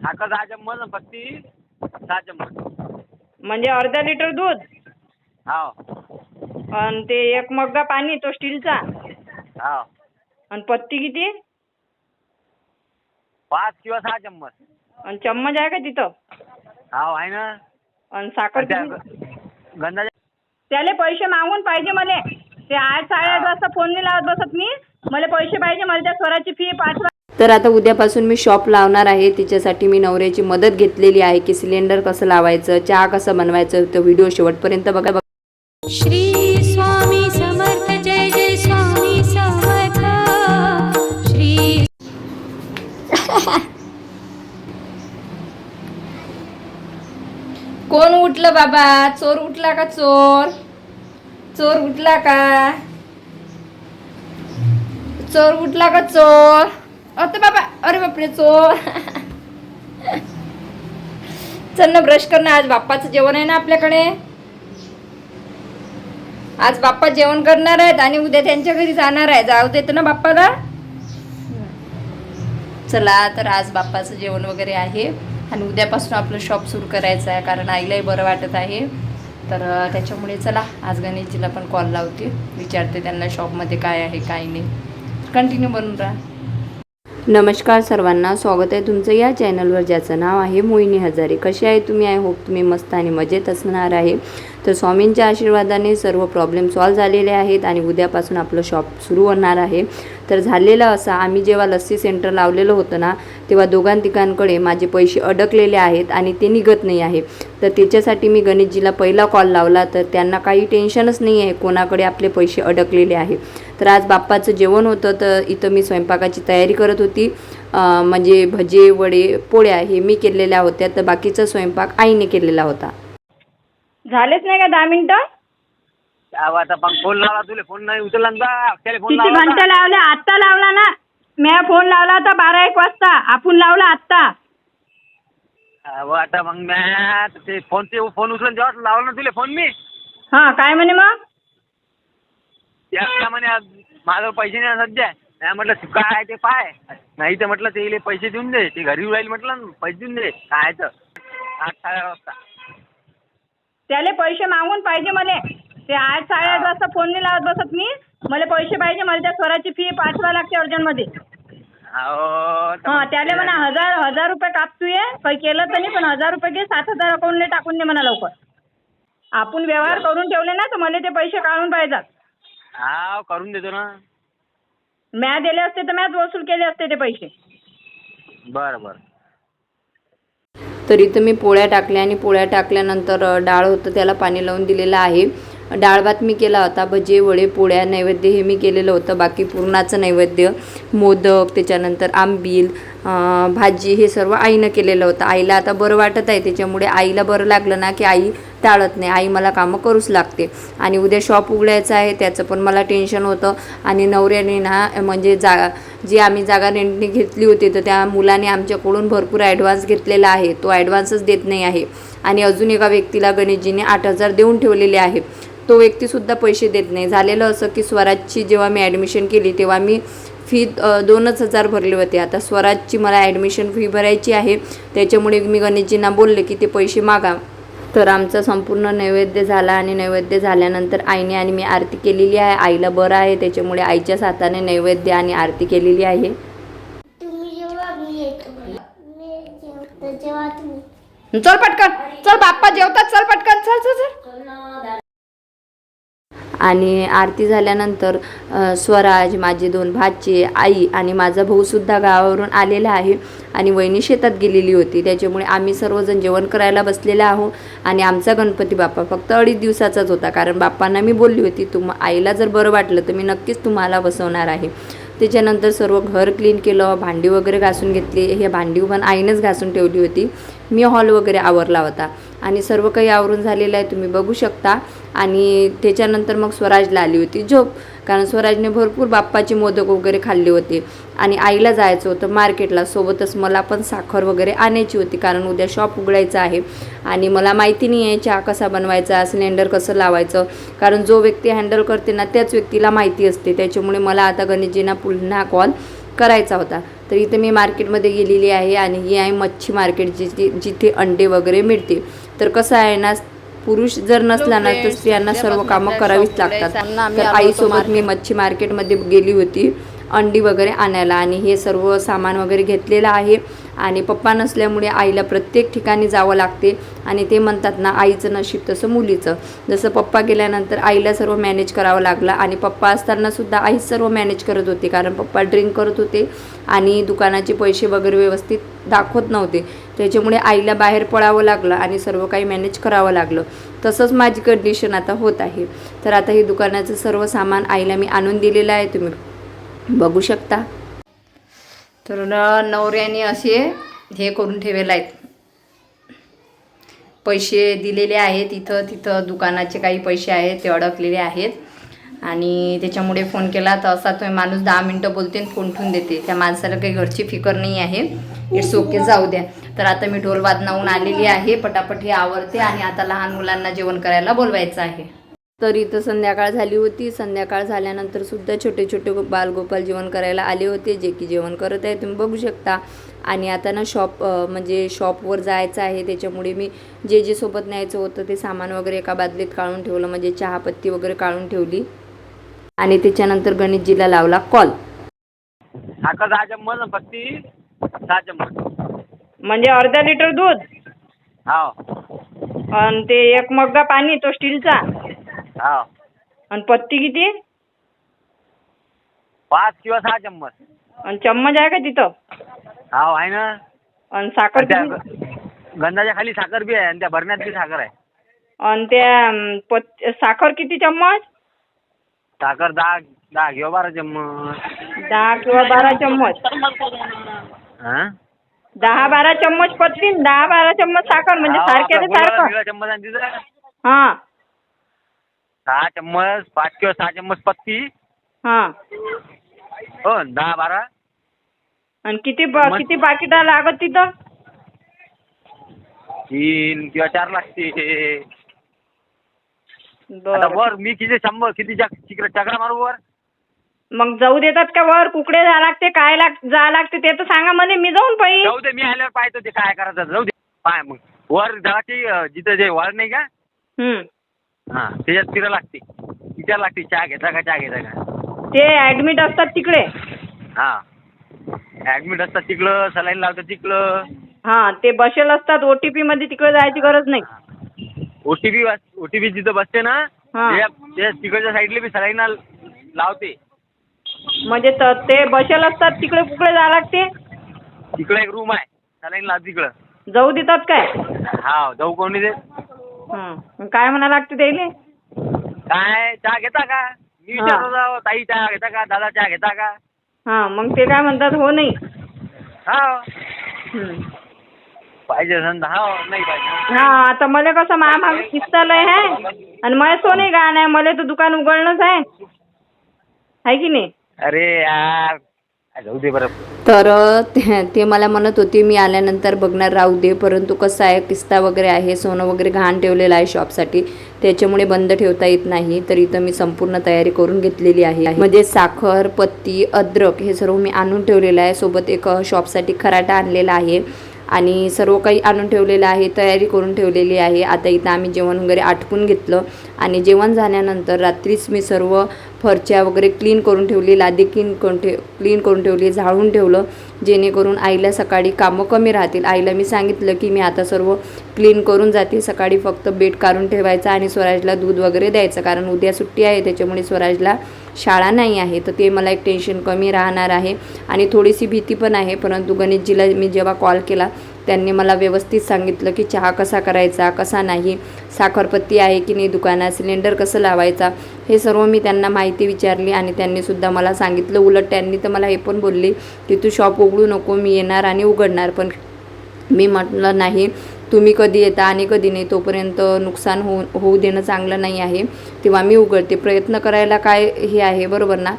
साखर दहा चम्मच आणि पत्ती सहा चम्मच म्हणजे अर्धा लिटर दूध? हो आणि ते एक मग्गा पाणी तो स्टीलचा? हो आणि पत्ती किती? पाच किंवा सहा चम्मच. आणि चम्मच आहे का तिथं? हो आहे ना. आणि साखर त्या किती? गंधाच्या त्याले पैसे मागून पाहिजे मला. ते आठ साडेआठ वाजता फोन नाही लावत बसत मी. मला पैसे पाहिजे मला त्या स्वराची फी पाच तर आता उद्यापासून मी शॉप लावणार आहे. तिच्यासाठी मी नवऱ्याची मदत घेतलेली आहे की सिलेंडर कसं लावायचं चहा कसं बनवायचं तो व्हिडिओ शेवटपर्यंत बघा बघा. श्री स्वामी समर्थ जय जय स्वामी समर्थ. श्री कोण उठलं बाबा? चोर उठला का चोर? चोर उठला का? चोर उठला का चोर? अरे बाबा अरे बापरे चोर. चल ना ब्रश कर ना आज बाप्पाचं जेवण आहे ना आपल्याकडे. आज बाप्पा जेवण करणार आहेत आणि उद्या त्यांच्या घरी जाणार आहे. जाऊ देत ना बाप्पाला? चला तर आज बाप्पाचं जेवण वगैरे आहे. आणि उद्यापासून आपलं शॉप सुरू करायचं आहे कारण आईलाही बरं वाटत आहे. तर त्याच्यामुळे चला आज गणेशजीला पण कॉल लावते. विचारते त्यांना शॉपमध्ये काय आहे काय नाही. कंटिन्यू बनून राहा. नमस्कार सर्वांना स्वागत आहे तुमचं या चॅनलवर ज्याचं नाव आहे मोहिनी हजारे. कसे आहे तुम्ही? आय होप तुम्ही मस्त आणि मजेत असणार आहे. तर स्वामींच्या आशीर्वादाने सर्व प्रॉब्लेम सॉल्व झालेले आहेत आणि उद्यापासून आपलं शॉप सुरू होणार आहे. तर झालेलं असा आम्ही जेव्हा लस्सी सेंटर लावलेलं होतं ना तेव्हा दोघां तिघांकडे माझे पैसे अडकलेले आहेत आणि ते निघत नाही आहे. तर त्याच्यासाठी मी गणेशजीला पहिला कॉल लावला तर त्यांना काही टेन्शनच नाही आहे कोणाकडे आपले पैसे अडकलेले आहे. तर आज बाप्पाचं जेवण होतं तर इथं मी स्वयंपाकाची तयारी करत होती. म्हणजे भजे वडे पोळ्या हे मी केलेल्या होत्या तर बाकीचा स्वयंपाक आईने केलेला होता. झालेच नाही का दहा मिनिटं? आता फोन लावला तुला फोन नाही उचलला ना त्याला फोन किती लावला घंटे होता. लावले? आत्ता लावला ना. मी फोन लावला होता बारा एक वाजता. आपण लावला आत्ता. अहो, आता मग म्या ते फोन ते फोन उचलून जेव्हा लावला ना तुला फोन मी. हा काय म्हणे मग? त्या म्हणे आज माझं पैसे नाही सध्या. नाही म्हटलं तू काय ते पाय. नाही तर म्हटलं ते पैसे देऊन दे. ते घरी राहील म्हटलं ना, पैसे देऊन दे. काय तर. आठ साडे वाजता. त्याले पैसे मागून पाहिजे मला. ते आठ साडेआठ वाजता फोन नाही लावत बसत मी. मला पैसे पाहिजे मला त्या स्वराची फी पाठवा लागते अर्जंटमध्ये. अहो, तर हा मग त्याले म्हणा हजार हजार रुपये कापतोय. काही केलं तर नाही पण हजार रुपये घे सात हजार अकाउंटने टाकून दे म्हणा लवकर. आपण व्यवहार करून ठेवले ना तर मला ते पैसे काढून पाहिजेत. हा करून देतो ना. म्या दिले असते तर म्याच वसूल केले असते ते पैसे. बरं बरं. तर इथं मी पोळ्या टाकल्या आणि पोळ्या टाकल्यानंतर डाळ होतं त्याला पाणी लावून दिलेलं आहे. डाळ भात मी केला होता भजे वडे पोळ्या नैवेद्य हे मी केलेलं होतं. बाकी पूर्णाचं नैवेद्य मोदक त्याच्यानंतर आंबील भाजी हे सर्व आईनं केलेलं होतं. आईला आता बरं वाटत आहे त्याच्यामुळे आईला बरं लागलं ना की आई टाळत नाही. आई मला कामं करूच लागते. आणि उद्या शॉप उघडायचं आहे त्याचं पण मला टेन्शन होतं. आणि नवऱ्याने ना म्हणजे जा जी आम्ही जागा रेंटने घेतली होती तर त्या मुलाने आमच्याकडून भरपूर ॲडव्हान्स घेतलेला आहे. तो ॲडव्हान्सच देत नाही आहे. आणि अजून एका व्यक्तीला गणेशजीने आठ हजार देऊन ठेवलेले आहे. तो व्यक्तीसुद्धा पैसे देत नाही. झालेलं असं की स्वराजची जेव्हा मी ॲडमिशन केली तेव्हा मी फी दोनच हजार भरले होते. आता स्वराजची मला ॲडमिशन फी भरायची आहे. त्याच्यामुळे मी गणेशजींना बोलले की ते पैसे मागा. तर आमचा संपूर्ण नैवेद्य झाला आणि नैवेद्य झाल्यानंतर आईने आणि मी आरती केलेली आहे. आईला बरं आहे त्याच्यामुळे आईच्याच हाताने नैवेद्य आणि आरती केलेली आहे. चल पटकन चल बाप्पा जेवतात चल पटकन चल चल चल. आणि आरती झाल्यानंतर स्वराज माझे दोन भाचे आई आणि माझा भाऊसुद्धा गावावरून आलेला आहे आणि वहिनी शेतात गेलेली होती. त्याच्यामुळे आम्ही सर्वजण जेवण करायला बसलेले आहो आणि आमचा गणपती बाप्पा फक्त अडीच दिवसाचाच होता. कारण बाप्पांना मी बोलली होती तुम आईला जर बरं वाटलं तर मी नक्कीच तुम्हाला बसवणार आहे. त्याच्यानंतर सर्व घर क्लीन केलं भांडी वगैरे घासून घेतली. हे भांडी पण आईनेच घासून ठेवली होती. मी हॉल वगैरे आवरला होता. आणि सर्व काही आवरून झालेलं आहे तुम्ही बघू शकता. आणि त्याच्यानंतर मग स्वराजला आली होती झोप. कारण स्वराजने भरपूर बाप्पाचे मोदक वगैरे खाल्ले होते. आणि आईला जायचं होतं मार्केटला. सोबतच मला पण साखर वगैरे आणायची होती. कारण उद्या शॉप उघडायचं आहे. आणि मला माहिती नाही आहे चहा कसा बनवायचा सिलेंडर कसं लावायचं. कारण जो व्यक्ती हँडल करते ना त्याच व्यक्तीला माहिती असते. त्याच्यामुळे मला आता गणेशजींना पुन्हा कॉल करायचा होता. तर इथे मी मार्केटमध्ये गेलेली आहे आणि ही आहे मच्छी मार्केट जिथे जिथे अंडे वगैरे मिळते तर कसं आहे ना पुरुष जर नसला ना तर स्त्रियांना सर्व कामं करावीच लागतात. तर आईसोबत मी मच्छी मार्केटमध्ये गेली होती. अंडी वगैरे आणायला आणि हे सर्व सामान वगैरे घेतलेलं आहे. आणि पप्पा नसल्यामुळे आईला प्रत्येक ठिकाणी जावं लागते आणि ते म्हणतात ना आईचं नशीब तसं मुलीचं. जसं पप्पा गेल्यानंतर आईला सर्व मॅनेज करावं लागलं आणि पप्पा असतानासुद्धा आई सर्व मॅनेज करत होती कारण पप्पा ड्रिंक करत होते आणि दुकानाचे पैसे वगैरे व्यवस्थित दाखवत नव्हते. त्याच्यामुळे आईला बाहेर पडावं लागलं आणि सर्व काही मॅनेज करावं लागलं. तसंच माझी कंडिशन आता होत आहे. तर आता हे दुकानाचं सर्व सामान आईला मी आणून दिलेलं आहे. तुम्ही बघू शकता. तर नवऱ्याने असे हे करून ठेवलेले आहेत. पैसे दिलेले आहेत इथं तिथं दुकानाचे काही पैसे आहेत ते अडकलेले आहेत. आणि त्याच्यामुळे फोन केला तर असा तो माणूस दहा मिनटं बोलते आणि फोन ठेवून देते. त्या माणसाला काही घरची फिकर नाही आहे. इट्स ओके जाऊ द्या. तर आता मी ढोल वादनाहून आलेली आहे. पटापट हे आवरते आणि आता लहान मुलांना जेवण करायला बोलवायचं आहे. तर इथं संध्याकाळ झाली होती. संध्याकाळ झाल्यानंतर सुद्धा छोटे छोटे गो- बालगोपाल जेवण करायला आले होते. जे की जेवण करत आहे तुम्ही बघू शकता. आणि आता ना शॉप म्हणजे शॉपवर जायचं आहे. त्याच्यामुळे मी जे जे सोबत न्यायचं होतं ते सामान वगैरे एका बादलीत काढून ठेवलं. म्हणजे चहापत्ती वगैरे काढून ठेवली. आणि त्याच्यानंतर गणेशजीला लावला कॉल. म्हणजे अर्धा लिटर दूध? हो. आणि ते एक मग्गा पाणी तो स्टीलचा? हो. आणि पत्ती किती? पाच किंवा सहा चम्मच. आणि चम्मच आहे का तिथं? हो आहे ना. आणि साखर त्या किती? गंधाच्या खाली साखर बी आहे आणि त्या भरण्यात बी साखर आहे. आणि त्या अं, पत साखर किती चम्मच? साखर दहा दहा किंवा बारा चम्मच. दहा किंवा बारा चम्मच. हां? दहा बारा चम्मच पत्ती आणि दहा बारा चम्मच साखर म्हणजे हो, सारख्या आपला गुलाब सारखं. निळा चम्मच आणि हा. सहा चम्मच पाच किंवा सहा चम्मच पत्ती. हा. हो दहा बारा. आणि किती ब- मग- किती पाकिट लागत तिथं? तीन किंवा चार लागते. आता बरं वर मी किती शंभर किती तिकडे चकरा मारू वर? मग जाऊ देतात का वर? कुकडे जा लागते काय लाग जा लागते ते तर सांगा म्हणे मी जाऊन पाहिजे जाऊ दे मी आल्यावर पाहतो ते काय करायचं. जाऊ दे. पाय मग. वर जाते जिथं जे वाळ नाही का? हा त्याच्यात फिरा लागते. विचार लागते चहा घेता का चहा घेता का? ते ऍडमिट असतात तिकडे. हा. ऍडमिट असतात तिकडं सलाईन लावतात तिकडं. हा ते बसेल असतात ओटीपी मध्ये तिकडे जायची गरज नाही. ओटीपी ओटीपी जिथं बसते ना हा. त्या- त्या तिकडच्या साईडला बी सलाईन लावते. म्हणजे त- ते बसेल असतात तिकडे कुकडे जा लागते? तिकडं एक रूम आहे सलाईन लाव तिकडं. जाऊ देतात काय? हा जाऊ कोणी दे हं. मग काय म्हणा लागते त्याले? काय चहा घेता का? मी हा. विचारतो जाऊ, ताई चहा घेता का? दादा चहा घेता का? हा मग ते काय म्हणतात हो नाही. हा. पाहिजे असेल तर हा नाही पाहिजे हा आता मला कसं महामाग किस्तालय आहे. आणि मला सोने गाण आहे मला तर दुकान उघडणंच आहे. आहे की नाही? अरे यार जाऊ दे बरं. तर ते मला म्हणत होते मी आल्यानंतर बघणार राहू दे परंतु कसं आहे किस्ता वगैरे आहे सोनं वगैरे घाण ठेवलेलं आहे शॉपसाठी त्याच्यामुळे बंद ठेवता येत नाही तर इथं मी संपूर्ण तयारी करून घेतलेली आहे. म्हणजे साखर पत्ती अद्रक हे सर्व मी आणून ठेवलेलं आहे सोबत एक शॉपसाठी खराटा आणलेला आहे. आणि सर्व काही आणून ठेवलेलं आहे तयारी करून ठेवलेली आहे. आता इथं आम्ही जेवण वगैरे आटपून घेतलं. आणि जेवण झाल्यानंतर रात्रीच मी सर्व फरच्या वगैरे क्लीन करून ठेवली लादी क्लीन करून ठेव क्लीन करून ठेवली झाडून ठेवलं. जेणेकरून आईला सकाळी कामं कमी राहतील. आईला मी सांगितलं की मी आता सर्व क्लीन करून जाते. सकाळी फक्त बेड काढून ठेवायचा आणि स्वराजला दूध वगैरे द्यायचं. कारण उद्या सुट्टी आहे त्याच्यामुळे स्वराजला शाळा नाही आहे. तर ते मला एक टेन्शन कमी राहणार आहे. आणि थोडीशी भीती पण आहे. परंतु गणेशजीला मी जेव्हा कॉल केला त्यांनी मला व्यवस्थित सांगितलं की चहा कसा करायचा कसा नाही साखरपत्ती आहे की नाही दुकानात सिलेंडर कसं लावायचा हे सर्व मी त्यांना माहिती विचारली आणि त्यांनीसुद्धा मला सांगितलं. उलट त्यांनी तर मला हे पण बोलले की तू शॉप उघडू नको मी येणार आणि उघडणार. पण मी म्हटलं नाही तुम्ही कधी येता आणि कधी नाही तोपर्यंत नुकसान होऊ होऊ देणं चांगलं नाही आहे तेव्हा मी उघडते. प्रयत्न करायला काय हे आहे बरोबर ना?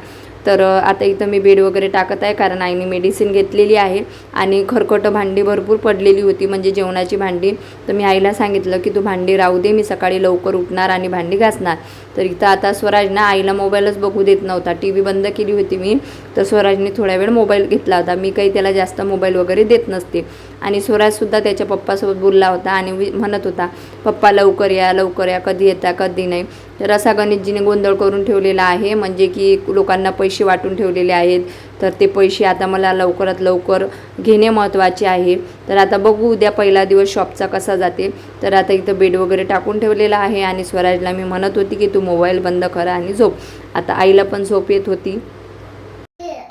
तर आता इथं मी बेड वगैरे टाकत आहे कारण आईने मेडिसिन घेतलेली आहे आणि खरखटं भांडी भरपूर पडलेली होती म्हणजे जेवणाची भांडी. तर मी आईला सांगितलं की तू भांडी राहू दे मी सकाळी लवकर उठणार आणि भांडी घासणार. तर इथं आता स्वराज ना आईला मोबाईलच बघू देत नव्हता. टी व्ही बंद केली होती मी. तर स्वराजने थोड्या वेळ मोबाईल घेतला होता. मी काही त्याला जास्त मोबाईल वगैरे देत नसते. आणि स्वराजसुद्धा त्याच्या पप्पासोबत बोलला होता आणि वि- म्हणत होता पप्पा लवकर या लवकर या कधी येता कधी नाही. तर असा गणेशजीने गोंधळ करून ठेवलेला आहे म्हणजे की लोकांना पैसे वाटून ठेवलेले आहेत. तर ते पैसे आता मला लवकरात लवकर घेणे महत्त्वाचे आहे. तर आता बघू उद्या पहिला दिवस शॉपचा कसा जाते. तर आता इथं बेड वगैरे टाकून ठेवलेला आहे आणि स्वराजला मी म्हणत होती की तू मोबाईल बंद करा आणि झोप. आता आईला पण झोप येत होती.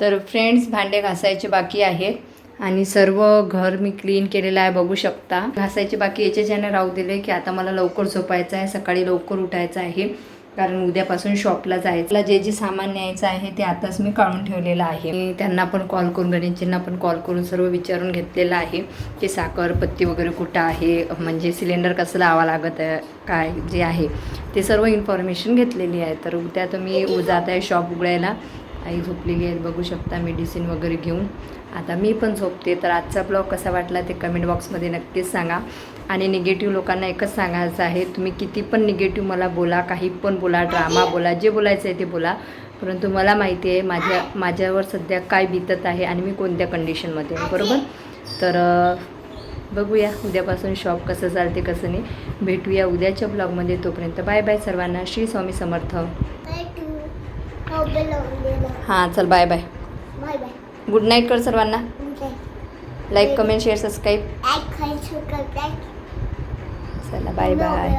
तर फ्रेंड्स भांडे घासायचे बाकी आहेत आणि सर्व घर मी क्लीन केलेलं आहे बघू शकता. घासायचे बाकी याच्याच्याने राहू दिले की आता मला लवकर झोपायचं आहे सकाळी लवकर उठायचं आहे. कारण उद्यापासून शॉपला जायचं जे जे सामान न्यायचं आहे ते आताच मी काढून ठेवलेलं आहे. मी त्यांना पण कॉल करून गणेशजींना पण कॉल करून सर्व विचारून घेतलेलं आहे की साखर पत्ती वगैरे कुठं आहे म्हणजे सिलेंडर कसं लावा लागत आहे काय जे आहे ते सर्व इन्फॉर्मेशन घेतलेली आहे. तर उद्या तुम्ही जात आहे शॉप उघडायला. आई झोपलेली आहे बघू शकता मेडिसिन वगैरे घेऊन. आता मी पण झोपते तर आजचा ब्लॉग कसा वाटला ते कमेंट बॉक्समध्ये नक्कीच सांगा. आणि निगेटिव्ह लोकांना एकच सांगायचं आहे तुम्ही किती पण निगेटिव्ह मला बोला काही पण बोला ड्रामा बोला जे बोलायचं आहे ते बोला. परंतु मला माहिती आहे माझ्या माझ्यावर सध्या काय बीतत आहे आणि मी कोणत्या कंडिशनमध्ये आहे बरोबर? तर बघूया उद्यापासून शॉप कसं चालते कसं नाही. भेटूया उद्याच्या ब्लॉगमध्ये तोपर्यंत बाय बाय सर्वांना. श्री स्वामी समर्थ. बाय टू हो चल bye bye bye bye good night कर सर्वांना. लाईक कमेंट शेअर सबस्क्राईब चला बाय बाय